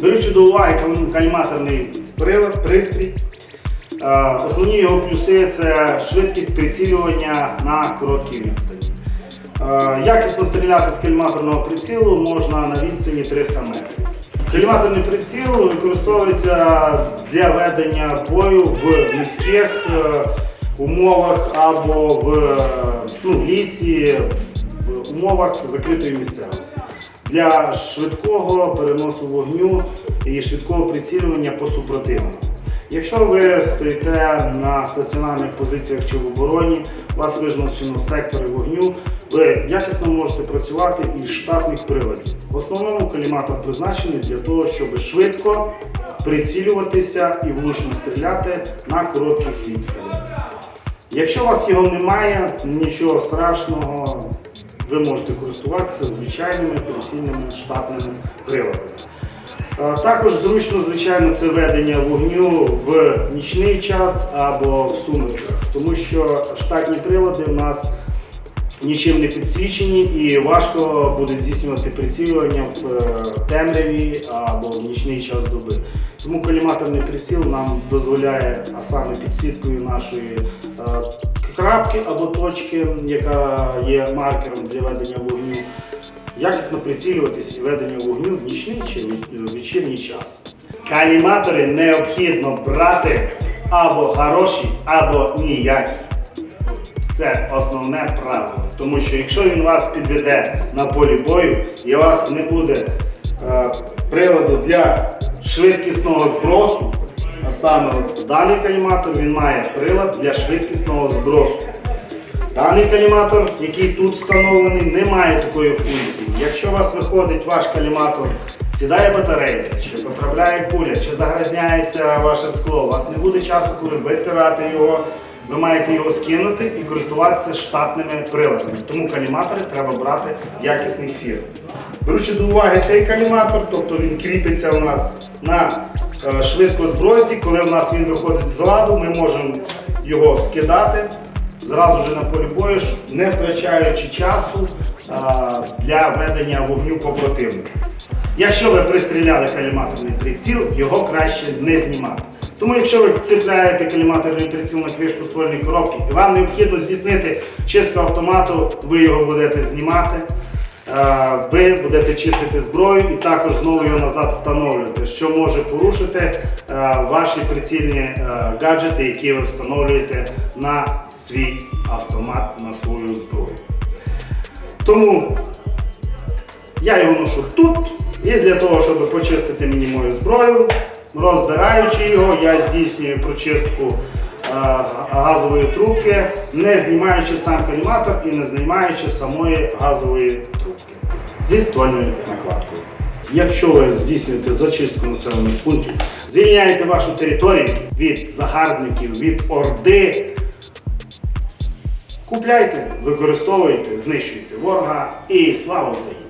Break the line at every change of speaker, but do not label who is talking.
Беручи до уваги кал- каліматорний прилад, пристрій, е, основні його плюси це швидкість прицілювання на короткій відстані. Е, Якісно стріляти з каліматорного прицілу можна на відстані 300 метрів. Каліматорний приціл використовується для ведення бою в міських е, умовах або в, ну, в лісі, в умовах закритої місцевості. Для швидкого переносу вогню і швидкого прицілювання по супротивнику. Якщо ви стоїте на стаціонарних позиціях чи в обороні, у вас визначено сектори вогню, ви якісно можете працювати із штатних приладів. В основному каліматор призначений для того, щоб швидко прицілюватися і влучно стріляти на коротких відстанях. Якщо у вас його немає, нічого страшного, ви можете користуватися звичайними прицільними штатними приладами. Також зручно, звичайно, це ведення вогню в нічний час або в сумерках, тому що штатні прилади у нас нічим не підсвічені і важко буде здійснювати прицілювання в е, темряві або в нічний час доби. Тому коліматорний приціл нам дозволяє, а саме підсвіткою нашої е, крапки або точки, яка є маркером для ведення вогню, якісно прицілюватись і ведення вогню в нічний чи вечірній час. Каліматори необхідно брати або хороші, або ніякі. Це основне правило. Тому що якщо він вас підведе на полі бою і у вас не буде е, приладу для швидкісного збросу, саме даний каліматор він має прилад для швидкісного збросу. Даний каліматор, який тут встановлений, не має такої функції. Якщо у вас виходить ваш каліматор, сідає батарейка, чи потрапляє куля, чи загрязняється ваше скло, у вас не буде часу, коли витирати його. Ви маєте його скинути і користуватися штатними приладами. Тому каліматори треба брати якісних фірм. Беручи до уваги цей каліматор, тобто він кріпиться у нас на е, швидкозбросі, коли у нас він виходить з ладу, ми можемо його скидати зразу ж на полі бою, не втрачаючи часу для ведення вогню по противнику. Якщо ви пристріляли каліматорний приціл, його краще не знімати. Тому якщо ви цепляєте каліматорний приціл на кришку ствольної коробки і вам необхідно здійснити чистку автомату, ви його будете знімати. Е, Ви будете чистити зброю і також знову його назад встановлювати, що може порушити е, ваші прицільні е, гаджети, які ви встановлюєте на свій автомат, на свою зброю. Тому я його ношу тут, і для того, щоб почистити мені мою зброю, розбираючи його, я здійснюю прочистку газової трубки, не знімаючи сам каліматор і не знімаючи самої газової трубки зі ствольною накладкою. Якщо ви здійснюєте зачистку населених пунктів, звільняєте вашу територію від загарбників, від орди, купляйте, використовуйте, знищуйте ворога і слава Україні!